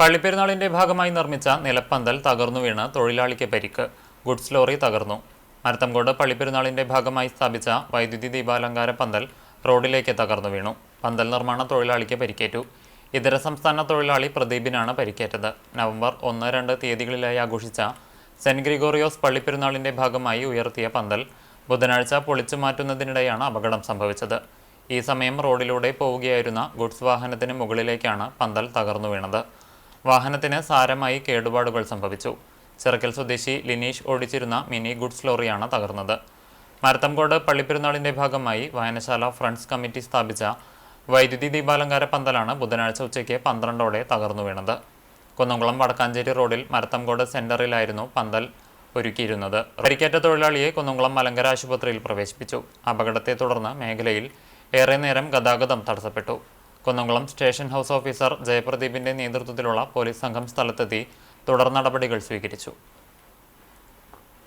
പള്ളിപ്പെരുന്നാളിന്റെ ഭാഗമായി നിർമ്മിച്ച നിലപ്പന്തൽ തകർന്നു വീണ് തൊഴിലാളിക്ക് പരിക്ക്. ഗുഡ്സ് ലോറി തകർന്നു. മരത്തംകോട് പള്ളിപ്പെരുന്നാളിന്റെ ഭാഗമായി സ്ഥാപിച്ച വൈദ്യുതി ദീപാലങ്കാര പന്തൽ റോഡിലേക്ക് തകർന്നു വീണു. പന്തൽ നിർമ്മാണ തൊഴിലാളിക്ക് പരിക്കേറ്റു. ഇതര സംസ്ഥാന തൊഴിലാളി പ്രദീപിനാണ് പരിക്കേറ്റത്. നവംബർ ഒന്ന് രണ്ട് തീയതികളിലായി ആഘോഷിച്ച സെന്റ് ഗ്രിഗോറിയോസ് പള്ളിപ്പെരുന്നാളിന്റെ ഭാഗമായി ഉയർത്തിയ പന്തൽ ബുധനാഴ്ച പൊളിച്ചു മാറ്റുന്നതിനിടെയാണ് അപകടം സംഭവിച്ചത്. ഈ സമയം റോഡിലൂടെ പോവുകയായിരുന്ന ഗുഡ്സ് വാഹനത്തിന് മുകളിലേക്കാണ് പന്തൽ തകർന്നു വീണത്. വാഹനത്തിന് സാരമായി കേടുപാടുകൾ സംഭവിച്ചു. ചിറക്കൽ സ്വദേശി ലിനീഷ് ഓടിച്ചിരുന്ന മിനി ഗുഡ്സ് ലോറിയാണ് തകർന്നത്. മരത്തംകോട് പള്ളിപ്പെരുന്നാളിന്റെ ഭാഗമായി വായനശാല ഫ്രണ്ട്സ് കമ്മിറ്റി സ്ഥാപിച്ച വൈദ്യുതി ദീപാലങ്കാര പന്തലാണ് ബുധനാഴ്ച ഉച്ചയ്ക്ക് പന്ത്രണ്ടോടെ തകർന്നു വീണത്. കുന്നംകുളം വടക്കാഞ്ചേരി റോഡിൽ മരത്തംകോട് സെന്ററിലായിരുന്നു പന്തൽ ഒരുക്കിയിരുന്നത്. പരിക്കേറ്റ തൊഴിലാളിയെ കുന്നംകുളം മലങ്കര ആശുപത്രിയിൽ പ്രവേശിപ്പിച്ചു. അപകടത്തെ തുടർന്ന് മേഖലയിൽ ഏറെ നേരം ഗതാഗതം തടസ്സപ്പെട്ടു. കുന്നംകുളം സ്റ്റേഷൻ ഹൗസ് ഓഫീസർ ജയപ്രദീപിന്റെ നേതൃത്വത്തിലുള്ള പോലീസ് സംഘം സ്ഥലത്തെത്തി തുടർ നടപടികൾ സ്വീകരിച്ചു